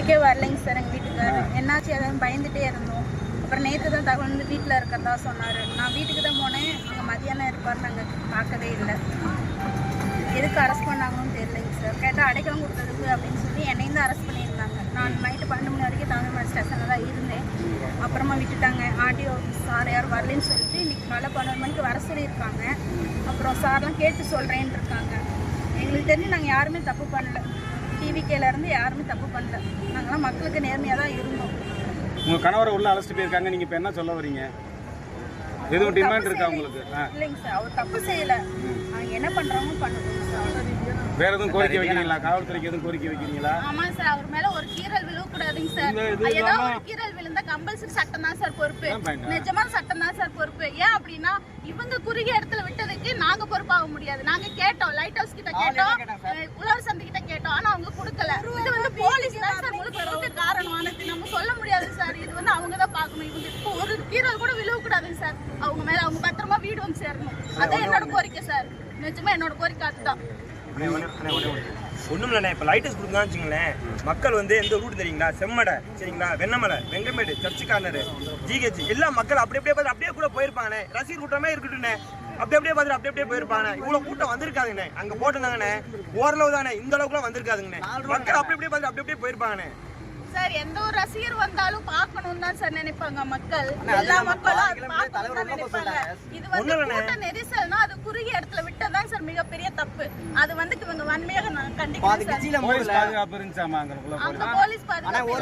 வீட்டுக்கே வரலைங்க சார் எங்கள் வீட்டுக்காரர். என்னாச்சு எதாவது பயந்துட்டே இருந்தோம். அப்புறம் நேற்று தான் தகவல் வந்து வீட்டில் இருக்கிறதா சொன்னார். நான் வீட்டுக்கு தான் போனேன். அங்கே மதியானம் இருப்பார் நாங்கள் பார்க்கவே இல்லை. எதுக்கு அரெஸ்ட் பண்ணாங்கன்னு தெரியலைங்க சார். கேட்டால் அடைக்கலம் கொடுத்ததுக்கு அப்படின்னு சொல்லி என்னையும் தான் அரெஸ்ட் பண்ணியிருந்தாங்க. நான் நைட்டு பன்னெண்டு மணி வரைக்கும் தமிழ்நாடு ஸ்டேஷனில் தான் இருந்தேன். அப்புறமா விட்டுட்டாங்க. ஆர்டிஓ சார் யார் வரலன்னு சொல்லிட்டு இன்றைக்கி காலை பன்னெண்டு மணிக்கு வர சொல்லியிருக்காங்க. அப்புறம் சார்லாம் கேட்டு சொல்கிறேன்னு இருக்காங்க. எங்களுக்கு தெரிஞ்சு நாங்கள் யாருமே தப்பு பண்ணல. இருந்து யாருமே தப்பு பண்ணல. நாங்களாம் மக்களுக்கு நேர்மையாக தான் இருந்தோம். உங்க கணவரை உள்ள அழைச்சிட்டு போயிருக்காங்க. நீங்க இப்ப என்ன சொல்ல வரீங்க? எதுவும் டிமாண்ட் இருக்கா உங்களுக்கு. இல்லைங்க சார். அவர் தப்பு செய்யல. என்ன பண்றாங்க பண்ணட்டும் சார். வேற எதுவும் கோரிக்கை வைக்கிறீங்களா? காவல்துறைக்கு எதுவும் கோரிக்கை வைக்கிறீங்களா? ஆமா சார். அவர் மேல ஒரு கீறல் விழக்கூடாதுங்க சார். இந்த இது ஏதோ ஒரு கீறல் விழுந்தா கம்பல்சரி சட்டம் தான் சார் பொறுப்பு. நிஜமான சட்டம் தான் சார் பொறுப்பு. ஏன் அப்படின்னா இவங்க குறுகிய இடத்துல விட்டதுக்கு நாங்க பொறுப்பாக முடியாது. நாங்க கேட்டோம். லைட் ஹவுஸ் கிட்ட கேட்டோம். உழவர் சந்தை கிட்ட கேட்டோம் ஆனா அவங்க கொடுக்கல. இது வந்து போலீஸ் தான் சார் முழுக்க காரணமானது நம்ம சொல்ல முடியாது சார். இது வந்து அவங்க தான் பார்க்கணும். இவங்க இப்போ ஒரு கீரல் கூட விழுவக்கூடாதுங்க சார். அவங்க மேல அவங்க பத்திரமா வீடு வந்து சேரணும். அதான் என்னோட கோரிக்கை சார். நிஜமா என்னோட கோரிக்கை அதுதான். ஒன்றும் இல்லைண்ணே இப்போ லைட்டஸ் கொடுக்குறான்னு வச்சுங்களேன் மக்கள் வந்து எந்த ரூட் தெரியுங்களா? செம்மடை சரிங்களா? Vennamalai Vengamedu church corner GH எல்லா மக்கள் அப்படி அப்படியே பார்த்து அப்படியே கூட போயிருப்பாங்கண்ணே. ரசிகர் கூட்டமே இருக்கட்டும்ண்ணே. அப்படி அப்படியே பார்த்துட்டு அப்படி அப்படியே போயிருப்பாங்க இவ்வளோ கூட்டம் வந்திருக்காதுங்கண்ணே. அங்கே போட்டிருந்தாங்கண்ணே. ஓரளவு தானே இந்த அளவுக்குலாம் வந்திருக்காதுங்கண்ணே. மக்கள் அப்படி அப்படியே பார்த்து அப்படி அப்படியே போயிருப்பாங்கண்ணே. சார் எந்த ஒரு ரசிகர் வந்தாலும் பார்க்கணும் தான் சார் நினைப்பாங்க மக்கள். எல்லா மக்களும் அது நினைப்பாங்க. இது வந்து கூட்ட நெரிசல்னா அது குறுகிய இடத்துல விட்டதான் சார் மிகப்பெரிய தப்பு. அது வந்து இவங்க வன்மையாக நான் கண்டிக்கிறேன் போலீஸ் பாதுகாப்பு இருந்துச்சாமா அங்க போலீஸ்? பாதுகாப்பு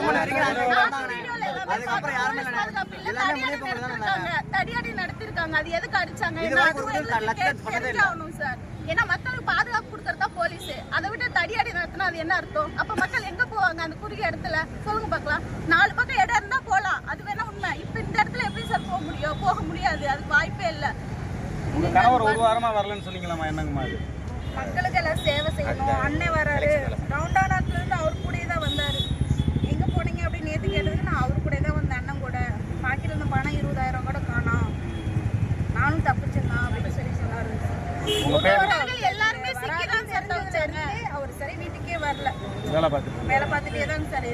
தடியடி நடத்திருக்காங்க. அது எதுக்கு அடிச்சாங்க? என்ன அதுவும் எங்களுக்கு கேட்டு தெரிஞ்சாகணும் சார். ஏன்னா மக்களுக்கு பாதுகாப்பு கொடுக்கறதா போலீஸ். அதை விட்டு தடியடி நடத்தினா அது என்ன அர்த்தம்? அப்ப மக்கள் எங்க போவாங்க அந்த குறுகிய இடத்துல? சொல்லுங்க பார்க்கலாம். நாலு பக்கம் இடம் இருந்தா போலாம். அது வேணா உண்மை. இப்ப இந்த இடத்துல எப்படி சார் போக முடியும்? போக முடியாது. அதுக்கு வாய்ப்பே இல்லை. உங்க கணவர் ஒரு வாரமா வரலன்னு சொன்னீங்களாமா என்னங்கம்மா அது? மக்களுக்கு எல்லாம் சேவை செய்யணும். அண்ணன் வராரு. ரவுண்டானாத்துல இருந்து அவர் கூடயே தான் வந்தாரு. எங்க போனீங்க அப்படின்னு நேத்து கேட்டதுக்கு நான் அவர் கூட தான் வந்தேன் அண்ணன் கூட. பாக்கெட்ல இருந்த பணம் இருபதாயிரம் கூட காணோம். நானும் தப்பிச்சிருந்தான் அப்படின்னு சொல்லி சொன்னாரு. எல்லாருமே சார் தவிச்சாரு அவர் சரி வீட்டுக்கே வரல. வேலை பார்த்துட்டே தான் சார்